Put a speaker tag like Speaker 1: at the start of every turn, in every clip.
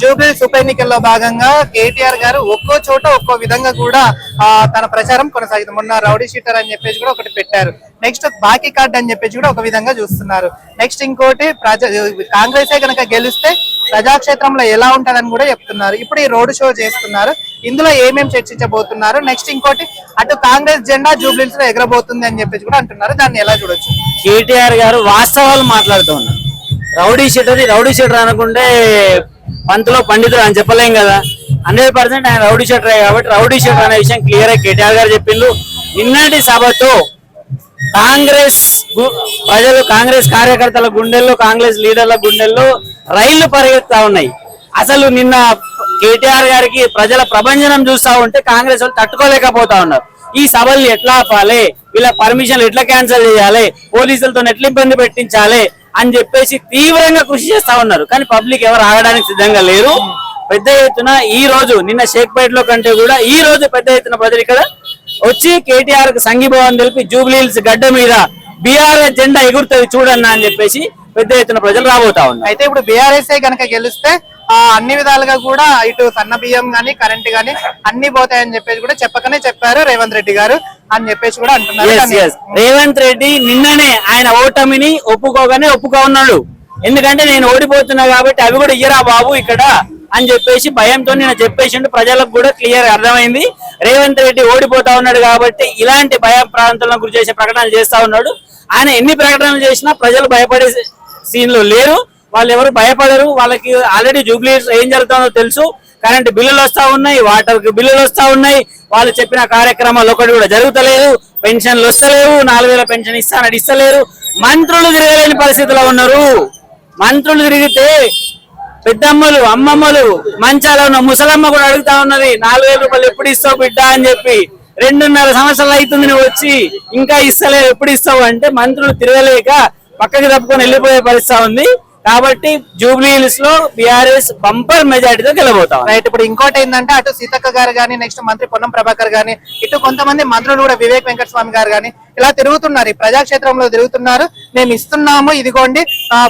Speaker 1: జూబ్లీస్ ఉప ఎన్నికల్లో భాగంగా కేటీఆర్ గారు ఒక్కో చోట ఒక్కో విధంగా కూడా ఆ, తన ప్రచారం కొనసాగింది మొన్న రౌడీ షీటర్ అని చెప్పేసి కూడా ఒకటి పెట్టారు. నెక్స్ట్ బాకీ కార్డ్ అని చెప్పేసి కూడా ఒక విధంగా చూస్తున్నారు. నెక్స్ట్ ఇంకోటి ప్రజా కాంగ్రెస్ కనుక గెలిస్తే ప్రజాక్షేత్రంలో ఎలా ఉంటారని కూడా చెప్తున్నారు. ఇప్పుడు ఈ రోడ్ షో చేస్తున్నారు. ఇందులో ఏమేమి చర్చించబోతున్నారు? నెక్స్ట్ ఇంకోటి అటు కాంగ్రెస్ జెండా జూబ్లీస్లో ఎగరబోతుంది అని చెప్పేసి కూడా అంటున్నారు. దాన్ని ఎలా చూడొచ్చు?
Speaker 2: కేటీఆర్ గారు వాస్తవాలు మాట్లాడుతూ ఉన్నారు. రౌడీ షీటర్ రౌడీ షీటర్ అనుకుంటే పంతలో పండితుడు అని చెప్పలేం కదా. హండ్రెడ్ పర్సెంట్ ఆయన రౌడీ షీటర్ కాబట్టి రౌడీ షెటర్ అనే విషయం క్లియర్గా కేటీఆర్ గారు చెప్పిండు నిన్నటి సభతో కాంగ్రెస్ గు- ప్రజలు కాంగ్రెస్ కార్యకర్తల గుండెల్లో కాంగ్రెస్ లీడర్ల గుండెల్లో రైళ్ళు పరిగెత్తా ఉన్నాయి. అసలు నిన్న కేటీఆర్ గారికి ప్రజల ప్రభంజనం చూస్తా ఉంటే కాంగ్రెస్ వాళ్ళు తట్టుకోలేకపోతా ఉన్నారు. ఈ సభలు ఎట్లా ఆపాలి? వీళ్ళ పర్మిషన్లు ఎట్లా క్యాన్సిల్ చేయాలి? పోలీసులతో ఎట్లా ఇబ్బంది పెట్టించాలి? అని చెప్పేసి తీవ్రంగా కృషి చేస్తా ఉన్నారు. కానీ పబ్లిక్ ఎవరు ఆగడానికి సిద్ధంగా లేరు. పెద్ద ఎత్తున ఈ రోజు నిన్న షేక్పేట్లో కంటే కూడా ఈ రోజు పెద్ద ఎత్తున ప్రజలు ఇక్కడ వచ్చి కేటీఆర్కు సంఘీభావం తెలిపి జూబ్లీహిల్స్ గడ్డ మీద బీఆర్ఎస్ జెండా ఎగురుతుంది చూడన్నా అని చెప్పేసి పెద్ద ఎత్తున ప్రజలు రాబోతా ఉన్నారు.
Speaker 1: అయితే ఇప్పుడు బీఆర్ఎస్ కనుక గెలిస్తే అన్ని విధాలుగా కూడా ఇటు సన్న బియ్యం గానీ కరెంట్ గానీ అన్ని పోతాయని చెప్పేసి కూడా చెప్పకనే చెప్పారు రేవంత్ రెడ్డి గారు. అని చెప్పేసి కూడా అంటున్నారు.
Speaker 2: రేవంత్ రెడ్డి నిన్ననే ఆయన ఓటమిని ఒప్పుకోగానే ఒప్పుకో ఉన్నాడు. ఎందుకంటే నేను ఓడిపోతున్నా కాబట్టి అవి కూడా ఇయ్యరా బాబు ఇక్కడ అని చెప్పేసి భయంతో నేను చెప్పేసిండు. ప్రజలకు కూడా క్లియర్ అర్థమైంది. రేవంత్ రెడ్డి ఓడిపోతా ఉన్నాడు కాబట్టి ఇలాంటి భయ ప్రాంతాలను గురి చేసే ప్రకటనలు చేస్తా ఉన్నాడు. ఆయన ఎన్ని ప్రకటనలు చేసినా ప్రజలు భయపడే సీన్లో లేరు. వాళ్ళు ఎవరు భయపడరు. వాళ్ళకి ఆల్రెడీ జూబ్లీ ఏం జరుగుతుందో తెలుసు. కరెంటు బిల్లులు వస్తా ఉన్నాయి వాటర్కి బిల్లులు వస్తా ఉన్నాయి. వాళ్ళు చెప్పిన కార్యక్రమాలు ఒకటి కూడా జరుగుతలేదు. పెన్షన్లు వస్తలేవు నాలుగు వేల పెన్షన్ ఇస్తానని ఇస్తలేరు. మంత్రులు తిరగలేని పరిస్థితిలో ఉన్నారు. మంత్రులు తిరిగితే పెద్దమ్మలు అమ్మమ్మలు మంచాల ఉన్న ముసలమ్మ కూడా అడుగుతా ఉన్నది నాలుగు వేల రూపాయలు ఎప్పుడు ఇస్తావు బిడ్డ అని చెప్పి. రెండున్నర సంవత్సరాలు అవుతుంది నువ్వు వచ్చి ఇంకా ఇస్తలేవు ఎప్పుడు ఇస్తావు అంటే మంత్రులు తిరగలేక పక్కకి తప్పుకొని వెళ్ళిపోయే పరిస్థితి ఉంది. కాబట్టి జూబ్లీ హిల్స్లో బీఆర్ఎస్ బంపర్ మెజార్టీతో గెలబోతాం
Speaker 1: రైట్ ఇప్పుడు ఇంకోటి ఏంటంటే అటు సీతక్క గారు గానీ నెక్స్ట్ మంత్రి పొన్నం ప్రభాకర్ గానీ ఇటు కొంతమంది మంత్రులు కూడా వివేక్ వెంకటస్వామి గారు గానీ ఇలా తిరుగుతున్నారు. ఈ ప్రజాక్షేత్రంలో తిరుగుతున్నారు. మేము ఇస్తున్నాము ఇదిగోండి.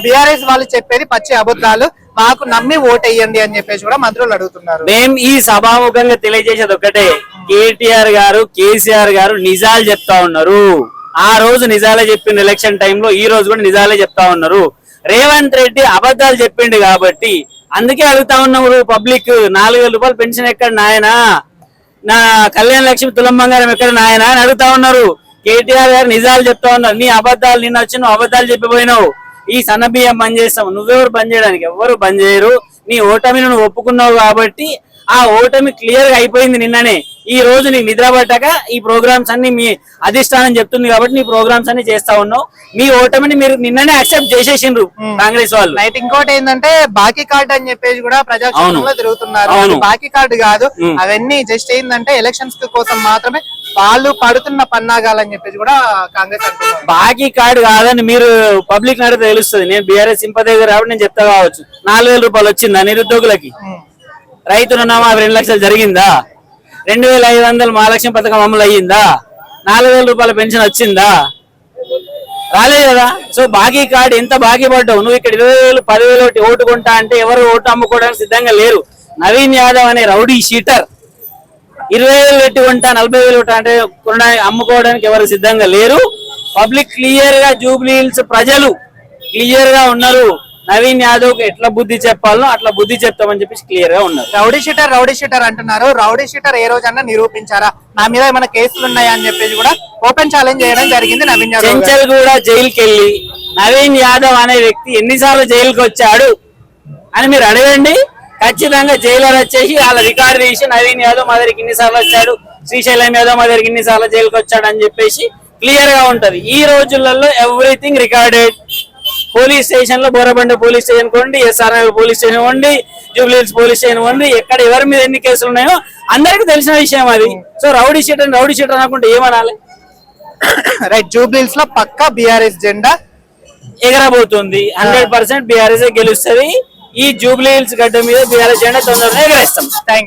Speaker 1: బీఆర్ఎస్ వాళ్ళు చెప్పేది పచ్చి అబద్ధాలు. మాకు నమ్మి ఓటేయండి అని చెప్పేసి కూడా మంత్రులు అడుగుతున్నారు.
Speaker 2: మేం ఈ సభాముఖంగా తెలియజేసేది ఒకటే కేటీఆర్ గారు కేసీఆర్ గారు నిజాలు చెప్తా ఉన్నారు. ఆ రోజు నిజాలే చెప్పిన ఎలక్షన్ టైంలో ఈ రోజు కూడా నిజాలే చెప్తా ఉన్నారు. రేవంత్ రెడ్డి అబద్ధాలు చెప్పిండు కాబట్టి అందుకే అడుగుతా ఉన్నారు పబ్లిక్ నాలుగు వేల రూపాయలు పెన్షన్ ఎక్కడ నాయనా? నా కళ్యాణ లక్ష్మి తులం బంగారం ఎక్కడ నాయనా అని అడుగుతా ఉన్నారు. కేటీఆర్ గారు నిజాలు చెప్తా ఉన్నారు. నీ అబద్ధాలు నిన్న వచ్చి నువ్వు అబద్ధాలు చెప్పిపోయినావు. ఈ సన్న బియ్యం బంద్ చేస్తావు. నువ్వెవరు బంద్ చేయడానికి? ఎవరు బంద్ చేయరు. నీ ఓటమిని నువ్వు ఒప్పుకున్నావు కాబట్టి ఆ ఓటమి క్లియర్గా అయిపోయింది నిన్ననే. ఈ రోజు నీకు నిద్ర పట్టాక ఈ ప్రోగ్రామ్స్ అన్ని మీ అధిష్టానం చెప్తుంది కాబట్టి నీ ప్రోగ్రామ్స్ అన్ని చేస్తా ఉన్నావు. మీ ఓటమిని మీరు నిన్ననే యాక్సెప్ట్ చేసేసిండ్రు కాంగ్రెస్ వాళ్ళు.
Speaker 1: నైట్ ఇంకోటి ఏంటంటే బాకీ కార్డు అని చెప్పేసి కూడా ప్రజాక్షేత్రంలో. తిరుగుతున్నారు. బాకీ కార్డు కాదు. అవన్నీ జస్ట్ ఏంటంటే ఎలక్షన్స్ కోసం మాత్రమే వాళ్ళు పడుతున్న పన్నాగాలని చెప్పేసి కూడా కాంగ్రెస్ అంటున్నారు.
Speaker 2: బాకీ కార్డు కాదని మీరు పబ్లిక్ అడిగితే తెలుస్తుంది. నేను బీఆర్ఎస్ సింపదైజర్ కాబట్టి నేను చెప్తా కావచ్చు. నాలుగు వేల రూపాయలు వచ్చిందా నిరుద్యోగులకి. రైతు రుణమాఫీ రెండు లక్షలు జరిగిందా? రెండు వేల ఐదు వందలు మహాలక్ష్మి పథకం అమలు అయ్యిందా? నాలుగు వేల రూపాయల పెన్షన్ వచ్చిందా? రాలేదు కదా. సో బాకీ కార్డు ఎంత బాకీ పడ్డావు? నువ్వు ఇక్కడ ఇరవై వేలు పదివేలు ఒకటి ఓటు కొంటా అంటే ఎవరు ఓటు అమ్ముకోవడానికి సిద్ధంగా లేరు. నవీన్ యాదవ్ అనే రౌడీ షీటర్ ఇరవై వేలు పెట్టి కొంటా నలభై వేలు అంటే కొనడానికి అమ్ముకోవడానికి ఎవరు సిద్ధంగా లేరు. పబ్లిక్ క్లియర్గా జూబ్లీ హిల్స్ ప్రజలు క్లియర్గా ఉన్నారు. నవీన్ యాదవ్కి ఎట్లా బుద్ధి చెప్పాలో అట్లా బుద్ధి చెప్తామని చెప్పేసి క్లియర్గా ఉన్నారు.
Speaker 1: రౌడీ షీటర్ రౌడీ షీటర్ అంటున్నారు. రౌడీ షీటర్ ఏ రోజన్నా నిరూపించారా? నా మీద ఏమైనా కేసులు ఉన్నాయా అని చెప్పేసి కూడా ఓపెన్ ఛాలెంజ్ చేయడం జరిగింది నవీన్ యాదవ్.
Speaker 2: చెంచల్ కూడా జైలుకి వెళ్ళి నవీన్ యాదవ్ అనే వ్యక్తి ఎన్నిసార్లు జైలుకి వచ్చాడు అని మీరు అడగండి. ఖచ్చితంగా జైలర్ వచ్చేసి వాళ్ళ రికార్డు తీసి నవీన్ యాదవ్ మా దగ్గరికి ఇన్నిసార్లు వచ్చాడు శ్రీశైలం యాదవ్ మా దగ్గరికి ఇన్నిసార్లు జైలుకి వచ్చాడు అని చెప్పేసి క్లియర్గా ఉంటది. ఈ రోజులలో ఎవ్రీథింగ్ రికార్డెడ్ పోలీస్ స్టేషన్లో బోరబండ పోలీస్ స్టేషన్ కొండి ఎస్ఆర్ఐ పోలీస్ స్టేషన్ ఉండి జూబ్లీహిల్స్ పోలీస్ స్టేషన్ ఉండి ఎక్కడ ఎవరి మీద ఎన్ని కేసులు ఉన్నాయో అందరికి తెలిసిన విషయం అది. So rowdy sheeter rowdy sheeter అనుకుంటే ఏమనాలి?
Speaker 1: రైట్ జూబ్లీస్లో పక్క బీఆర్ఎస్ జెండా
Speaker 2: ఎగరబోతుంది. హండ్రెడ్ పర్సెంట్ బీఆర్ఎస్ గెలుస్తుంది. ఈ జూబ్లీ హిల్స్ గడ్డ మీద బీఆర్ఎస్ జెండా తొందరగా ఎగరేస్తాం.
Speaker 1: థ్యాంక్